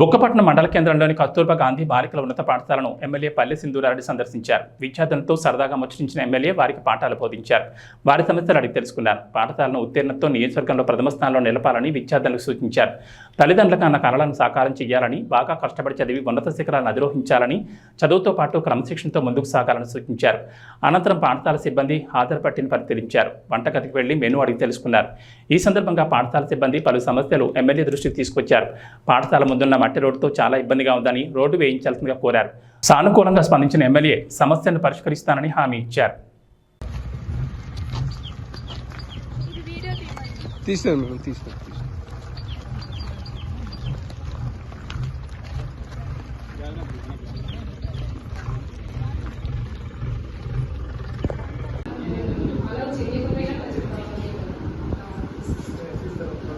బుక్కపట్నం మండల కేంద్రంలోని కస్తూర్బా గాంధీ బాలికల ఉన్నత పాఠశాలను ఎమ్మెల్యే పల్లె సింధూరారెడ్డి సందర్శించారు. విద్యార్థులతో సరదాగా ముచ్చటించిన ఎమ్మెల్యే వారికి పాఠాలు బోధించారు. వారి సమస్యలు అడిగి తెలుసుకున్నారు. పాఠశాలను ఉత్తీర్ణతో నియోజకవర్గంలో ప్రథమ స్థానంలో నిలపాలని విద్యార్థులకు సూచించారు. తల్లిదండ్రులకు అన్న కళలను సాకారం చేయాలని బాగా కష్టపడి చదివి ఉన్నత శిఖరాలను అధిరోహించాలని చదువుతో పాటు క్రమశిక్షణతో ముందుకు సాగాలని సూచించారు. అనంతరం పాఠశాల సిబ్బంది హాజరు పట్టిని పరిశీలించారు. వంటగదికి వెళ్ళి మెను అడిగి తెలుసుకున్నారు. ఈ సందర్భంగా పాఠశాల సిబ్బంది పలు సమస్యలు ఎమ్మెల్యే దృష్టికి తీసుకొచ్చారు. పాఠశాల ముందున్న మట్టి రోడ్డుతో చాలా ఇబ్బందిగా ఉందని రోడ్డు వేయించాల్సిందిగా కోరారు. సానుకూలంగా స్పందించిన ఎమ్మెల్యే సమస్యను పరిష్కరిస్తానని హామీ ఇచ్చారు.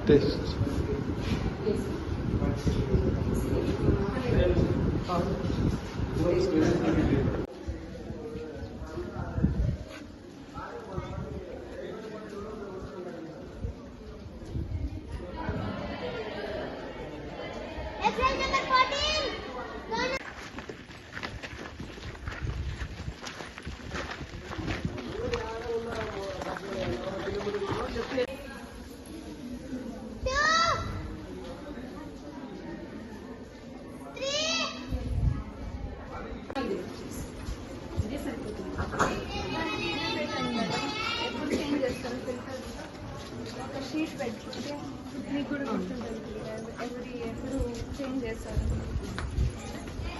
Test Exercise number 14. షీట్ పెట్టుకుంటే మీకు కూడా గుర్తుంటుంది ఎవరి ఎప్పుడు చేంజ్ చేస్తారు